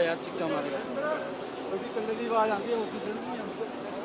ਯਾਰ ਚਿੱਕਾ ਮਾਰੇਗਾ ਉਹਦੀ ਕੱਲੇ ਦੀ ਆਵਾਜ਼ ਆਉਂਦੀ ਹੈ ਹੋਰ ਕਿਸੇ ਨੂੰ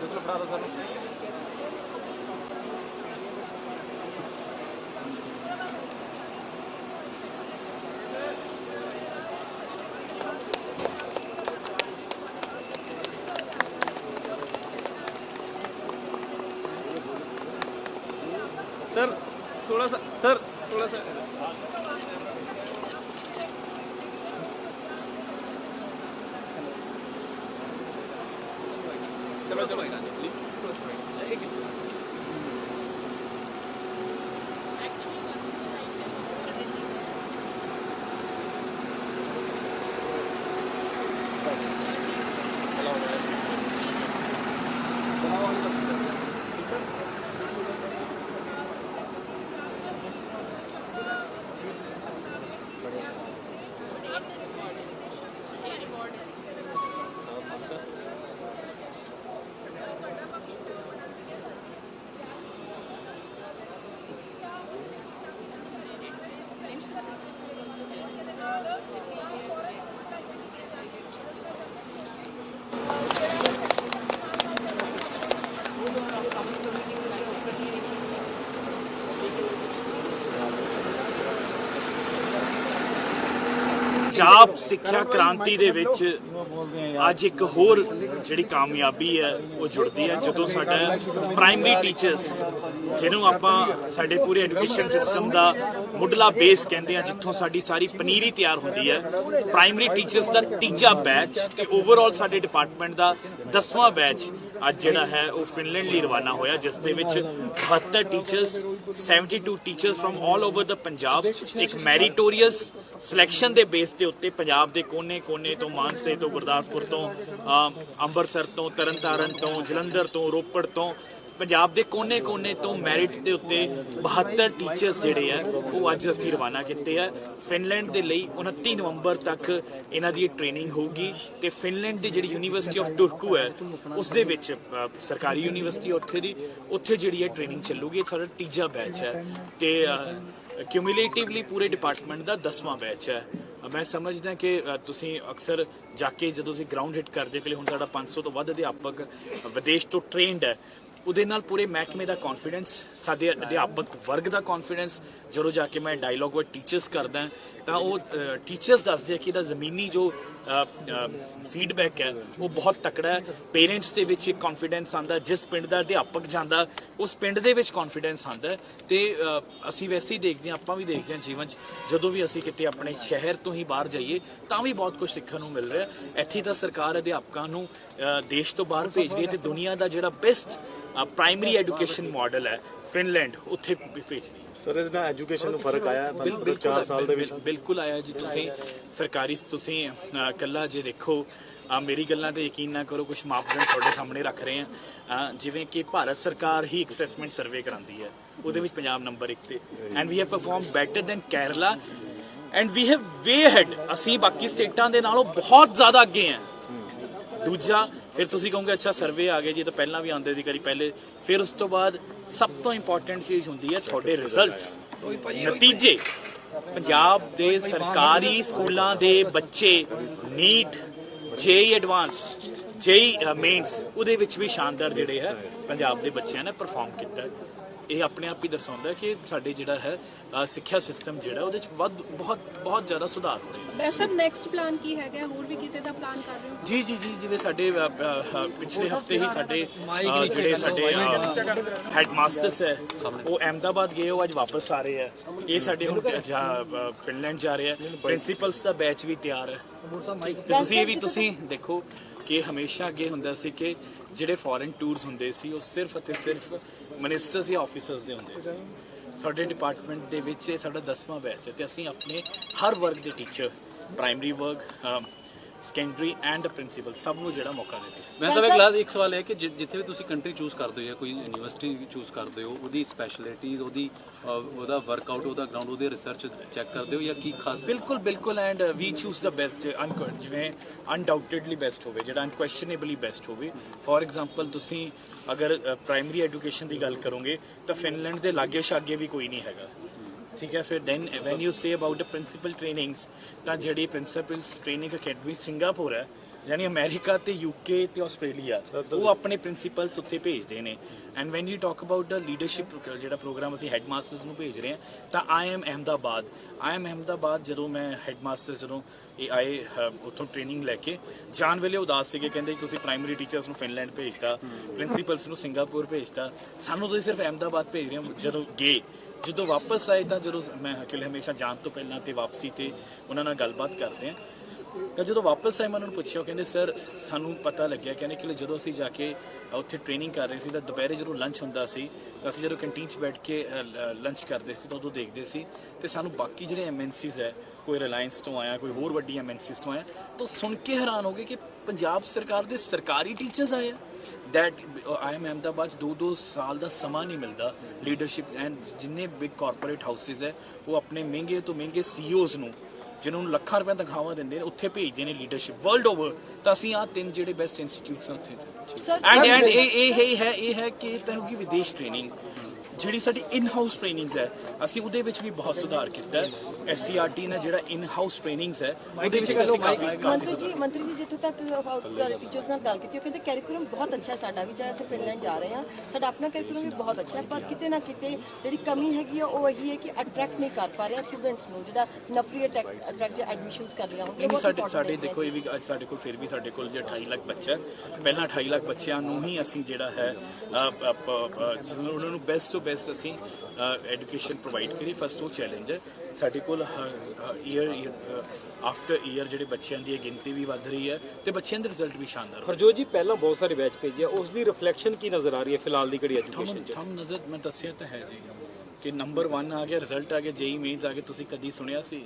ਦੁੱਧ ਫੜਾ ਦੋ ਸਾਨੂੰ सर थोडासा सर थोडासा. चलो चलो. एक ਪੰਜਾਬ ਸਿੱਖਿਆ ਕ੍ਰਾਂਤੀ ਦੇ ਵਿੱਚ ਅੱਜ ਇੱਕ ਹੋਰ ਜਿਹੜੀ ਕਾਮਯਾਬੀ ਹੈ, ਉਹ ਜੁੜਦੀ ਹੈ। ਜਦੋਂ ਸਾਡਾ ਪ੍ਰਾਇਮਰੀ ਟੀਚਰਸ ਜਿਹਨੂੰ ਆਪਾਂ ਸਾਡੇ ਪੂਰੇ ਐਜੂਕੇਸ਼ਨ ਸਿਸਟਮ ਦਾ ਮੁੱਢਲਾ ਬੇਸ ਕਹਿੰਦੇ ਆ ਜਿੱਥੋਂ ਸਾਡੀ ਸਾਰੀ ਪਨੀਰੀ ਤਿਆਰ ਹੁੰਦੀ ਹੈ ਪ੍ਰਾਇਮਰੀ ਟੀਚਰਸ ਦਾ ਤੀਜਾ ਬੈਚ ਤੇ ਓਵਰਆਲ ਸਾਡੇ ਡਿਪਾਰਟਮੈਂਟ ਦਾ 10ਵਾਂ ਬੈਚ ਅੱਜ ਜਿਹੜਾ ਹੈ ਉਹ ਫਿਨਲੈਂਡ ਲਈ ਰਵਾਨਾ ਹੋਇਆ, ਜਿਸ ਦੇ ਵਿੱਚ 72 ਟੀਚਰਸ 72 ਟੀਚਰਸ ਫਰਮ 올 ਓਵਰ ਦਾ ਪੰਜਾਬ, ਇੱਕ ਮੈਰੀਟੋਰੀਅਸ ਸਿਲੈਕਸ਼ਨ ਦੇ ਬੇਸ ਦੇ ਉੱਤੇ ਪੰਜਾਬ ਦੇ ਕੋਨੇ-ਕੋਨੇ ਤੋਂ ਮਾਨਸੇ ਤੋਂ ਗੁਰਦਾਸਪੁਰ ਤੋਂ ਅੰਮ੍ਰਿਤਸਰ ਤੋਂ, ਤਰਨਤਾਰਨ ਤੋਂ, ਜਲੰਧਰ ਤੋਂ, ਰੋਪੜ ਤੋਂ ਪੰਜਾਬ ਦੇ ਕੋਨੇ-ਕੋਨੇ ਤੋਂ ਮੈਰਿਟ ਦੇ ਉੱਤੇ 72 ਟੀਚਰਸ ਜਿਹੜੇ ਆ, ਉਹ ਅੱਜ ਅਸੀਂ ਰਵਾਨਾ ਕੀਤੇ ਆ। ਫਿਨਲੈਂਡ ਦੇ ਲਈ 29 ਨਵੰਬਰ ਤੱਕ ਇਹਨਾਂ ਦੀ ਟ੍ਰੇਨਿੰਗ ਹੋਊਗੀ ਤੇ ਫਿਨਲੈਂਡ ਦੀ ਜਿਹੜੀ ਯੂਨੀਵਰਸਿਟੀ ਆਫ ਟੁਰਕੂ ਹੈ, ਉਸ ਦੇ ਵਿੱਚ ਸਰਕਾਰੀ ਯੂਨੀਵਰਸਿਟੀ ਉੱਥੇ ਦੀ। ਉੱਥੇ ਜਿਹੜੀ ਹੈ ਟ੍ਰੇਨਿੰਗ ਚੱਲੂਗੀ ਸਾਡਾ ਤੀਜਾ ਬੈਚ ਹੈ। ਤੇ ਕਿਊਮੂਲੇਟਿਵਲੀ ਪੂਰੇ ਡਿਪਾਰਟਮੈਂਟ ਦਾ 10ਵਾਂ ਬੈਚ ਹੈ। ਮੈਂ ਸਮਝਦਾ ਕਿ ਤੁਸੀਂ ਅਕਸਰ ਜਾ ਕੇ ਜਦੋਂ ਤੁਸੀਂ ਗਰਾਊਂਡ ਹਿੱਟ ਕਰਦੇ ਹੋ, ਕਿ ਹੁਣ ਸਾਡਾ 500 ਤੋਂ ਵੱਧ ਅਧਿਆਪਕ ਵਿਦੇਸ਼ ਤੋਂ ਟ੍ਰੇਨਡ ਹੈ ਉਹਦੇ ਨਾਲ ਪੂਰੇ ਮਹਿਕਮੇ ਦਾ ਕੌਨਫੀਡੈਂਸ ਸਾਡੇ ਅਧਿਆਪਕ ਵਰਗ ਦਾ ਕੌਨਫੀਡੈਂਸ ਜਦੋਂ ਜਾ ਕੇ ਮੈਂ ਡਾਇਲੋਗ ਵਿਦ ਟੀਚਰਸ ਕਰਦਾ ਤਾਂ ਉਹ ਟੀਚਰਸ ਦੱਸਦੇ ਆ ਕਿ ਇਹਦਾ ਜ਼ਮੀਨੀ ਜੋ ਫੀਡਬੈਕ ਹੈ, ਉਹ ਬਹੁਤ ਤਕੜਾ ਹੈ। ਪੇਰੈਂਟਸ ਦੇ ਵਿੱਚ ਇੱਕ ਕੌਨਫੀਡੈਂਸ ਆਂਦਾ ਜਿਸ ਪਿੰਡ ਦਾ ਅਧਿਆਪਕ ਜਾਂਦਾ, ਉਸ ਪਿੰਡ ਦੇ ਵਿੱਚ ਕੌਨਫੀਡੈਂਸ ਆਂਦਾ ਹੈ। ਤੇ ਅਸੀਂ ਵੈਸੇ ਹੀ ਦੇਖਦੇ ਹਾਂ, ਆਪਾਂ ਵੀ ਦੇਖਦੇ ਹਾਂ ਜੀਵਨ 'ਚ, ਜਦੋਂ ਵੀ ਅਸੀਂ ਕਿਤੇ ਆਪਣੇ ਸ਼ਹਿਰ ਤੋਂ ਹੀ ਬਾਹਰ ਜਾਈਏ, ਤਾਂ ਵੀ ਬਹੁਤ ਕੁਝ ਸਿੱਖਣ ਨੂੰ ਮਿਲ ਰਿਹਾ ਇੱਥੇ ਤਾਂ ਸਰਕਾਰ ਅਧਿਆਪਕਾਂ ਨੂੰ ਦੇਸ਼ ਤੋਂ ਬਾਹਰ ਭੇਜ ਰਹੀ ਹੈ ਤੇ ਦੁਨੀਆ ਦਾ ਜਿਹੜਾ ਬੈਸਟ ਪ੍ਰਾਇਮਰੀ ਐਜੂਕੇਸ਼ਨ ਮਾਡਲ ਹੈ ਫਿਨਲੈਂਡ ਉੱਥੇ ਭੇ- ਭੇਜ ਰਹੀ ਹੈ ਸਰ ਇਹਦੇ ਨਾਲ ਐਜੂਕੇਸ਼ਨ ਨੂੰ ਫ਼ਰਕ ਆਇਆ ਤੁਹਾਨੂੰ ਬਿਲਕੁਲ 4 ਸਾਲ ਦੇ ਵਿੱਚ? ਬਿਲ- ਬਿਲਕੁਲ ਆਇਆ ਜੀ। ਤੁਸੀਂ ਸਰਕਾਰੀ ਤੁਸੀਂ ਕੱਲਾ ਜੇ ਦੇਖੋ ਅ, ਮੇਰੀ ਗੱਲਾਂ ਤੇ ਯਕੀਨ ਨਾ ਕਰੋ ਕੁਝ ਮਾਪਦੰਡ ਤੁਹਾਡੇ ਸਾਹਮਣੇ ਰੱਖ ਰਹੇ ਆ ਜਿਵੇਂ ਕਿ ਭਾਰਤ ਸਰਕਾਰ ਹੀ ਅਸੈਸਮੈਂਟ ਸਰਵੇ ਕਰਾਉਂਦੀ ਹੈ ਉਹਦੇ ਵਿੱਚ ਪੰਜਾਬ ਨੰਬਰ 1 ਤੇ। And we have perform better than Kerala and we have we had ਅਸੀਂ ਬਾਕੀ ਸਟੇਟਾਂ ਦੇ ਨਾਲੋਂ ਬਹੁਤ ਜ਼ਿਆਦਾ ਅੱਗੇ ਹਾਂ। ਦੂਜਾ ਫਿਰ ਤੁਸੀਂ ਕਹੋਗੇ, ਅੱਛਾ ਸਰਵੇ ਆ ਗਏ ਜੀ, ਤਾਂ ਪਹਿਲਾਂ ਵੀ ਆਉਂਦੇ ਸੀ ਕਰੀ, ਪਹਿਲੇ। ਫਿਰ ਉਸ ਤੋਂ ਬਾਅਦ ਸਭ ਤੋਂ ਇੰਪੋਰਟੈਂਟ ਚੀਜ਼ ਹੁੰਦੀ ਹੈ ਤੁਹਾਡੇ ਰਿਜ਼ਲਟਸ ਨਤੀਜੇ। ਪੰਜਾਬ ਦੇ ਸਰਕਾਰੀ ਸਕੂਲਾਂ ਦੇ ਬੱਚੇ NEET JEE advance JEE mains ਉਹਦੇ ਵਿੱਚ ਵੀ ਸ਼ਾਨਦਾਰ ਜਿਹੜੇ ਹੈ ਪੰਜਾਬ ਦੇ ਬੱਚਿਆਂ ਨੇ ਪਰਫਾਰਮ ਕੀਤਾ। ਇਹ ਆਪਣੇ ਆਪ ਹੀ ਦਰਸਾਉਂਦਾ ਹੈ ਕਿ ਸਾਡੇ ਜਿਹੜਾ ਹੈ ਸਿੱਖਿਆ ਸਿਸਟਮ ਜਿਹੜਾ ਉਹਦੇ ਵਿੱਚ ਵੱਧ ਬਹੁਤ ਬਹੁਤ ਜ਼ਿਆਦਾ ਸੁਧਾਰ ਹੋ ਰਿਹਾ ਵੈਸੇ ਸਭ ਨੈਕਸਟ ਪਲਾਨ ਕੀ ਹੈਗਾ? ਹੋਰ ਵੀ ਕਿਤੇ ਦਾ ਪਲਾਨ ਕਰ ਰਹੇ ਹੋ? ਜੀ ਜੀ ਜੀ ਜਿਵੇਂ ਸਾਡੇ ਪਿਛਲੇ ਹਫ਼ਤੇ ਹੀ ਸਾਡੇ ਜਿਹੜੇ ਸਾਡੇ ਹੈਡਮਾਸਟਰਸ ਹੈ ਉਹ ਅਹਿਮਦਾਬਾਦ ਗਏ ਉਹ ਅੱਜ ਵਾਪਸ ਆ ਰਹੇ ਆ ਇਹ ਸਾਡੇ ਹੁਣ ਫਿਨਲੈਂਡ ਜਾ ਰਹੇ ਆ ਪ੍ਰਿੰਸੀਪਲਸ ਦਾ ਬੈਚ ਵੀ ਤਿਆਰ ਹੈ। ਤੁਸੀਂ ਇਹ ਵੀ ਤੁਸੀਂ ਦੇਖੋ ਕਿ ਹਮੇਸ਼ਾ ਅੱਗੇ ਹੁੰਦਾ ਸੀ ਕਿ ਜਿਹੜੇ ਫੋਰਨ ਟੂਰਸ ਹੁੰਦੇ ਸੀ ਉਹ ਸਿਰਫ ਅਤੇ ਸਿਰਫ ਮਿਨਿਸਟਰਸ ਜਾਂ ਆਫੀਸਰਸ ਦੇ ਹੁੰਦੇ ਸੀ। ਸਾਡੇ ਡਿਪਾਰਟਮੈਂਟ ਦੇ ਵਿੱਚ ਇਹ ਸਾਡਾ 10ਵਾਂ ਬੈਚ ਹੈ ਤੇ ਅਸੀਂ ਆਪਣੇ ਹਰ ਵਰਗ ਦੇ ਟੀਚਰ ਪ੍ਰਾਇਮਰੀ ਵਰਗ ਸੈਕੰਡਰੀ ਐਂਡ ਪ੍ਰਿੰਸੀਪਲ ਸਭ ਨੂੰ ਜਿਹੜਾ ਮੌਕਾ ਦਿੱਤਾ। ਮੈਂ ਸਭ ਕਲਾਸ ਇੱਕ ਸਵਾਲ ਹੈ ਕਿ ਜਿ- ਜਿੱਥੇ ਵੀ ਤੁਸੀਂ ਕੰਟਰੀ ਚੂਜ਼ ਕਰਦੇ ਹੋ ਜਾਂ ਕੋਈ ਯੂਨੀਵਰਸਿਟੀ ਚੂਜ਼ ਕਰਦੇ ਹੋ ਉਹਦੀ ਸਪੈਸ਼ਲਿਟੀ ਉਹਦੀ ਅਹ, ਉਹਦਾ ਵਰਕਆਊਟ ਉਹਦਾ ਗਰਾਊਂਡ ਉਹਦੇ ਰਿਸਰਚ ਚੈੱਕ ਕਰਦੇ ਹੋ ਜਾਂ ਕੀ ਖਾਸ? ਬਿਲਕੁਲ ਬਿਲਕੁਲ and we choose the best ਜਿਵੇਂ ਅਨਡਾਊਟਡਲੀ ਬੈਸਟ ਹੋਵੇ ਜਿਹੜਾ ਅਨਕੁਐਸਚਨੇਬਲੀ ਬੈਸਟ ਹੋਵੇ। ਫੋਰ ਐਗਜ਼ਾਮਪਲ ਤੁਸੀਂ ਅਗਰ ਪ੍ਰਾਇਮਰੀ ਐਜੂਕੇਸ਼ਨ ਦੀ ਗੱਲ ਕਰੋਗੇ ਤਾਂ ਫਿਨਲੈਂਡ ਦੇ ਲਾਗੇ ਛਾਗੇ ਵੀ ਕੋਈ ਨਹੀਂ ਹੈਗਾ। ਠੀਕ ਹੈ ਫਿਰ then when you say about the principal trainings ਤਾਂ ਜਿਹੜੀ ਪ੍ਰਿੰਸੀਪਲਸ ਟ੍ਰੇਨਿੰਗ ਅਕੈਡਮੀ ਸਿੰਗਾਪੁਰ ਹੈ ਯਾਨੀ ਅਮਰੀਕਾ ਤੇ ਯੂਕੇ ਤੇ ਆਸਟ੍ਰੇਲੀਆ ਉਹ ਆਪਣੇ ਪ੍ਰਿੰਸੀਪਲਸ ਉੱਥੇ ਭੇਜਦੇ ਨੇ। And when you talk about the leadership ਜਿਹੜਾ ਪ੍ਰੋਗਰਾਮ ਅਸੀਂ ਹੈਡਮਾਸਟਰਸ ਨੂੰ ਭੇਜ ਰਹੇ ਹਾਂ ਤਾਂ I M Ahmedabad I M Ahmedabad ਜਦੋਂ ਮੈਂ ਹੈਡਮਾਸਟਰ ਜਦੋਂ ਇਹ ਆਏ ਉੱਥੋਂ ਟ੍ਰੇਨਿੰਗ ਲੈ ਕੇ ਜਾਣ ਵੇਲੇ ਉਦਾਸ ਸੀਗੇ ਕਹਿੰਦੇ ਤੁਸੀਂ ਪ੍ਰਾਇਮਰੀ ਟੀਚਰਸ ਨੂੰ ਫਿਨਲੈਂਡ ਭੇਜਤਾ ਪ੍ਰਿੰਸੀਪਲਸ ਨੂੰ ਸਿੰਗਾਪੁਰ ਭੇਜਤਾ। ਸਾਨੂੰ ਤੁਸੀਂ ਸਿਰਫ ਅਹਿਮਦਾਬਾਦ ਭੇਜ ਰਹੇ ਹੋ ਜਦੋਂ ਗਏ। ਜਦੋਂ ਵਾਪਸ ਆਏ ਤਾਂ ਜਦੋਂ ਮੈਂ ਅਕਲੇ ਹਮੇਸ਼ਾ ਜਾਣ ਤੋਂ ਪਹਿਲਾਂ ਤੇ ਵਾਪਸੀ ਤੇ ਉਹਨਾਂ ਨਾਲ ਗੱਲਬਾਤ ਕਰਦੇ ਆ ਤਾਂ ਜਦੋਂ ਵਾਪਸ ਆਏ ਮੈਂ ਉਹਨਾਂ ਨੂੰ ਪੁੱਛਿਆ, ਉਹ ਕਹਿੰਦੇ, ਸਰ, ਸਾਨੂੰ ਪਤਾ ਲੱਗਿਆ ਕਹਿੰਦੇ ਕਿ ਜਦੋਂ ਅਸੀਂ ਜਾ ਕੇ ਉੱਥੇ ਟ੍ਰੇਨਿੰਗ ਕਰ ਰਹੇ ਸੀ ਤਾਂ ਦੁਪਹਿਰੇ ਜਦੋਂ ਲੰਚ ਹੁੰਦਾ ਸੀ, ਤਾਂ ਅਸੀਂ ਜਦੋਂ ਕੰਟੀਨ 'ਚ ਬੈਠ ਕੇ ਲੰਚ ਕਰਦੇ ਸੀ ਤਾਂ ਉਦੋਂ ਦੇਖਦੇ ਸੀ ਤੇ ਸਾਨੂੰ ਬਾਕੀ ਜਿਹੜੇ ਐਮਐਨਸੀਜ਼ ਹੈ, ਕੋਈ ਰਿਲਾਇੰਸ ਤੋਂ ਆਇਆ, ਕੋਈ ਹੋਰ ਵੱਡੀ ਐਮਐਨਸੀਜ਼ ਤੋਂ ਆਇਆ, ਤਾਂ ਸੁਣ ਕੇ ਹੈਰਾਨ ਹੋ ਗਏ ਕਿ ਪੰਜਾਬ ਸਰਕਾਰ ਦੇ ਸਰਕਾਰੀ ਟੀਚਰਸ ਆਏ ਆ। ਦੈਟ ਆਈ ਐਮ ਅਹਿਮਦਾਬਾਦ 'ਚ ਦੋ ਦੋ ਸਾਲ ਦਾ ਸਮਾਂ ਨਹੀਂ ਮਿਲਦਾ ਲੀਡਰਸ਼ਿਪ ਐਂਡ ਜਿੰਨੇ ਬਿਗ ਕਾਰਪੋਰੇਟ ਹਾਊਸਿਸ ਹੈ ਉਹ ਆਪਣੇ ਮਹਿੰਗੇ ਤੋਂ ਮਹਿੰਗੇ ਸੀਈਓਜ਼ ਨੂੰ ਜਿਨ੍ਹਾਂ ਨੂੰ ਲੱਖਾਂ ਰੁਪਏ ਤਨਖਾਹਾਂ ਦਿੰਦੇ ਨੇ ਉੱਥੇ ਭੇਜਦੇ ਨੇ ਲੀਡਰਸ਼ਿਪ ਵਰਲਡ ਓਵਰ ਤਾਂ ਅਸੀਂ ਆ ਤਿੰਨ ਜਿਹੜੇ ਬੈਸਟ ਇੰਸਟੀਚਿਊਟਸ ਆ ਉੱਥੇ। ਐਂਡ ਐਂਡ ਇਹ ਹੈ ਇਹ ਹੈ ਕਿ ਤਾਂ ਵਿਦੇਸ਼ ਟ੍ਰੇਨਿੰਗ ਜਿਹੜੀ ਸਾਡੀ ਇਨ ਹਾਊਸ ਟ੍ਰੇਨਿੰਗਸ ਹੈ ਅਸੀਂ ਉਹਦੇ ਵਿੱਚ ਵੀ ਬਹੁਤ ਸੁਧਾਰ ਕੀਤਾ ਹੈ ਐਸਸੀਆਰਟੀ ਨੇ ਜਿਹੜਾ ਇਨ ਹਾਊਸ ਟ੍ਰੇਨਿੰਗਸ ਹੈ ਉਹਦੇ ਵਿੱਚ ਵੀ ਅਸੀਂ ਕਾਫੀ ਕਾਫੀ ਮੰਤਰੀ ਜੀ ਮੰਤਰੀ ਜੀ ਜਿੱਥੋਂ ਤੱਕ ਟੀਚਰਸ ਨਾਲ ਗੱਲ ਕੀਤੀ ਉਹ ਕਹਿੰਦੇ ਕੈਰੀਕੁਲਮ ਬਹੁਤ ਅੱਛਾ ਹੈ ਸਾਡਾ ਵੀ ਚਾਹੇ ਅਸੀਂ ਫਿਨਲੈਂਡ ਜਾ ਰਹੇ ਹਾਂ ਸਾਡਾ ਆਪਣਾ ਕੈਰੀਕੁਲਮ ਵੀ ਬਹੁਤ ਅੱਛਾ ਹੈ ਪਰ ਕਿਤੇ ਨਾ ਕਿਤੇ ਜਿਹੜੀ ਕਮੀ ਹੈਗੀ ਆ ਉਹ ਇਹੀ ਹੈ ਕਿ ਅਟਰੈਕਟ ਨਹੀਂ ਕਰ ਪਾ ਰਹੇ ਸਟੂਡੈਂਟਸ ਨੂੰ ਜਿਹੜਾ ਨਫਰੀ ਅਟਰੈਕਟ ਐਡਮਿਸ਼ਨਸ ਕਰ ਰਹੀਆਂ ਨਹੀਂ ਨਹੀਂ ਸਾਡੇ ਸਾਡੇ ਦੇਖੋ ਇਹ ਵੀ ਅੱਜ ਸਾਡੇ ਕੋਲ ਫਿਰ ਵੀ ਸਾਡੇ ਕੋਲ ਜੇ 28 ਲੱਖ ਬੱਚਾ। ਪਹਿਲਾਂ 28 ਲੱਖ ਬੱਚਿਆਂ ਨੂੰ ਹੀ ਅਸੀਂ ਜਿਹੜਾ ਹੈ ਉਹਨਾਂ ਨੂੰ ਬੈਸਟ ਬੈਸਟ ਅਸੀਂ ਐਜੂਕੇਸ਼ਨ ਪ੍ਰੋਵਾਈਡ ਕਰੀ ਫਸਟ ਉਹ ਚੈਲੰਜ ਹੈ ਸਾਡੇ ਕੋਲ ਈਅਰ ਆਫਟਰ ਈਅਰ ਜਿਹੜੇ ਬੱਚਿਆਂ ਦੀ ਗਿਣਤੀ ਵੀ ਵੱਧ ਰਹੀ ਹੈ ਤੇ ਬੱਚਿਆਂ ਦੇ ਰਿਜ਼ਲਟ ਵੀ ਸ਼ਾਨਦਾਰ ਹੋ ਰਹੇ ਹਰਜੋਤ ਜੀ ਪਹਿਲਾਂ ਬਹੁਤ ਸਾਰੇ ਬੈਚ ਭੇਜਿਆ ਉਸ ਦੀ ਰਿਫਲੈਕਸ਼ਨ ਕੀ ਨਜ਼ਰ ਆ ਰਹੀ ਹੈ ਫਿਲਹਾਲ ਦੀ ਘੜੀ ਐਜੂਕੇਸ਼ਨ 'ਚ? ਤੁਹਾਨੂੰ ਨਜ਼ਰ ਮੈਂ ਦੱਸਿਆ ਤਾਂ ਹੈ ਜੀ। ਕਿ ਨੰਬਰ 1 ਆ ਗਿਆ ਰਿਜ਼ਲਟ ਆ ਗਿਆ ਜੇਈ ਮੇਨਸ ਆ ਗਿਆ ਤੁਸੀਂ ਕਦੀ ਸੁਣਿਆ ਸੀ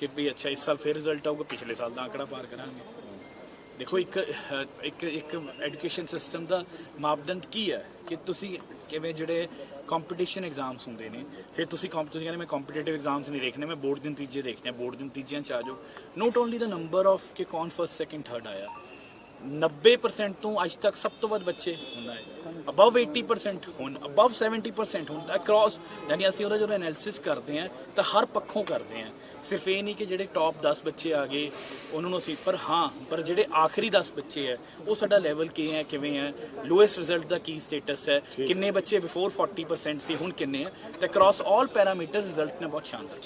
ਕਿ ਵੀ ਅੱਛਾ ਇਸ ਸਾਲ ਫਿਰ ਰਿਜ਼ਲਟ ਆਊਗਾ ਪਿਛਲੇ ਸਾਲ ਦਾ ਆંકੜਾ ਪਾਰ ਕਰਾਂਗੇ। ਦੇਖੋ, ਇੱਕ ਇੱਕ ਇੱਕ ਐਜੂਕੇਸ਼ਨ ਸਿਸਟਮ ਦਾ ਮਾਪਦੰਡ ਕੀ ਹੈ? ਕਿ ਤੁਸੀਂ ਕਿਵੇਂ ਜਿਹੜੇ ਕੰਪੀਟੀਸ਼ਨ ਐਗਜ਼ਾਮਸ ਹੁੰਦੇ ਨੇ, ਫਿਰ ਤੁਸੀਂ ਕੰਪੀਟੀਸ਼ਨ ਕਹਿੰਦੇ ਮੈਂ ਕੰਪੀਟੀਟਿਵ ਐਗਜ਼ਾਮਸ ਨਹੀਂ ਦੇਖਣੇ, ਮੈਂ ਬੋਰਡ ਦੇ ਨਤੀਜੇ ਦੇਖਣੇ ਬੋਰਡ ਦੇ ਨਤੀਜਿਆਂ ਚ ਆ ਜਾਓ। ਨੋਟ ਓਨਲੀ ਦਾ ਨੰਬਰ ਆਫ ਕਿ ਕੌਣ ਫਸਟ ਸੈਕਿੰਡ ਥਰਡ ਆਇਆ 90% ਤੋਂ ਅੱਜ ਤੱਕ ਸਭ ਤੋਂ ਵੱਧ ਬੱਚੇ ਹੁੰਦਾ ਹੈ। ਅਬਵ 80% ਹੁਣ ਅਬਵ 70% ਹੁਣ ਅਕ੍ਰੋਸ ਯਾਨੀ ਅਸੀਂ ਉਹਦਾ ਜਦੋਂ ਐਨਾਲਿਸਿਸ ਕਰਦੇ ਹਾਂ ਤਾਂ ਹਰ ਪੱਖੋਂ ਕਰਦੇ ਹਾਂ। ਸਿਰਫ ਇਹ ਨਹੀਂ ਕਿ ਜਿਹੜੇ ਟੌਪ 10 ਬੱਚੇ ਆ ਗਏ ਉਹਨਾਂ ਨੂੰ ਅਸੀਂ ਪਰ ਹਾਂ ਪਰ ਜਿਹੜੇ ਆਖਰੀ 10 ਬੱਚੇ ਹੈ ਉਹ ਸਾਡਾ ਲੈਵਲ ਕੀ ਹੈ ਕਿਵੇਂ ਹੈ ਲੋਐਸਟ ਰਿਜ਼ਲਟ ਦਾ ਕੀ ਸਟੇਟਸ ਹੈ ਕਿੰਨੇ ਬੱਚੇ ਬਿਫੋਰ 40% ਸੀ ਹੁਣ ਕਿੰਨੇ ਹੈ ਤੇ ਅਕ੍ਰੋਸ ਆਲ ਪੈਰਾਮੀਟਰਸ ਰਿਜ਼ਲਟ ਨੇ ਬਹੁਤ ਸ਼ਾਨਦਾਰ।